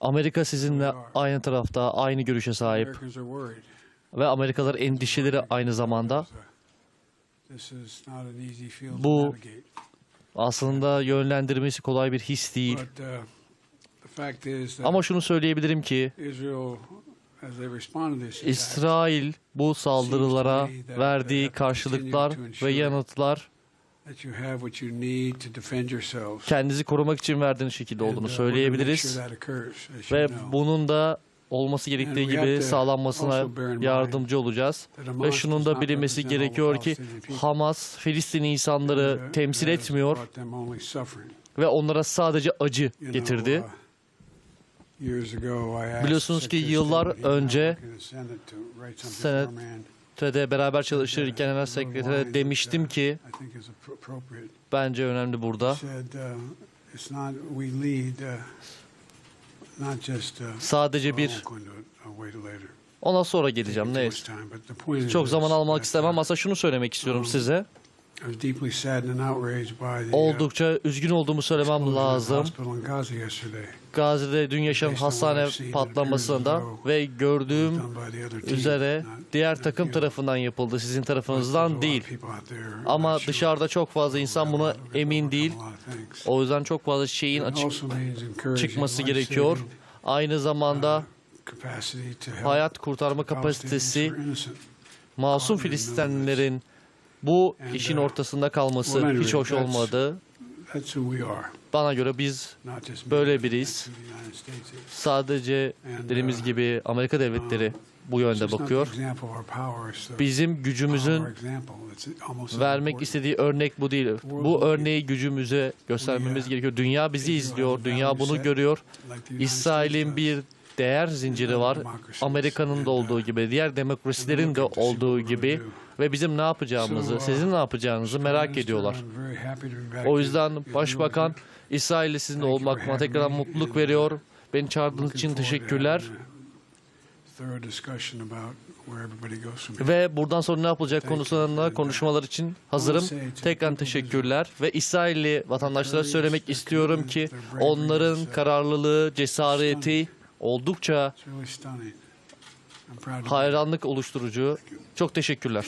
Amerika sizinle aynı tarafta, aynı görüşe sahip ve Amerikalılar endişeleri aynı zamanda. Bu-. Aslında yönlendirmesi kolay bir his değil. Uh, Ama şunu söyleyebilirim ki İsrail bu saldırılara verdiği karşılıklar ve yanıtlar kendinizi korumak için verdiğiniz şekilde olduğunu uh, söyleyebiliriz. Ve bunun da olması gerektiği gibi sağlanmasına yardımcı olacağız. Ve şunun da bilinmesi gerekiyor ki. Hamas Filistin insanları uh, temsil etmiyor ve onlara sadece acı getirdi. uh, Biliyorsunuz ki yıllar önce working TED'de beraber çalışırken genel sekretere demiştim ki bence önemli burada. Uh, uh, uh, Sadece bir ona sonra geleceğim neyse. Çok zaman almak istemem ama şunu söylemek istiyorum size. Uh, Oldukça üzgün olduğumu söylemem lazım. Gazze'de dün yaşanan hastane patlamasında ve gördüğüm üzere diğer takım tarafından yapıldı, sizin tarafınızdan değil. Ama dışarıda çok fazla insan buna emin değil. O yüzden çok fazla şeyin açık çıkması gerekiyor. Aynı zamanda uh, hayat kurtarma kapasitesi masum Filistinlilerin bu işin ortasında kalması hiç hoş olmadı. Bana göre biz Böyle biriyiz. sadece dediğimiz gibi Amerika devletleri bu It's yönde bakıyor. Bizim gücümüzün vermek istediği örnek bu değil. Bu örneği gücümüze göstermemiz gerekiyor. Dünya bizi izliyor, dünya bunu görüyor. İsrail'in bir değer zinciri var. Amerika'nın da olduğu gibi, diğer demokrasilerin de olduğu gibi ve bizim ne yapacağımızı, sizin ne yapacağınızı merak ediyorlar. O yüzden başbakan İsrail'le sizinle olmak bana tekrar mutluluk veriyor. Beni çağırdığınız için teşekkürler. Ve buradan sonra ne yapılacak konusunda konuşmalar için hazırım. Tekrar teşekkürler. Ve İsrailli vatandaşlara söylemek istiyorum ki onların kararlılığı, cesareti oldukça hayranlık oluşturucu. Çok teşekkürler.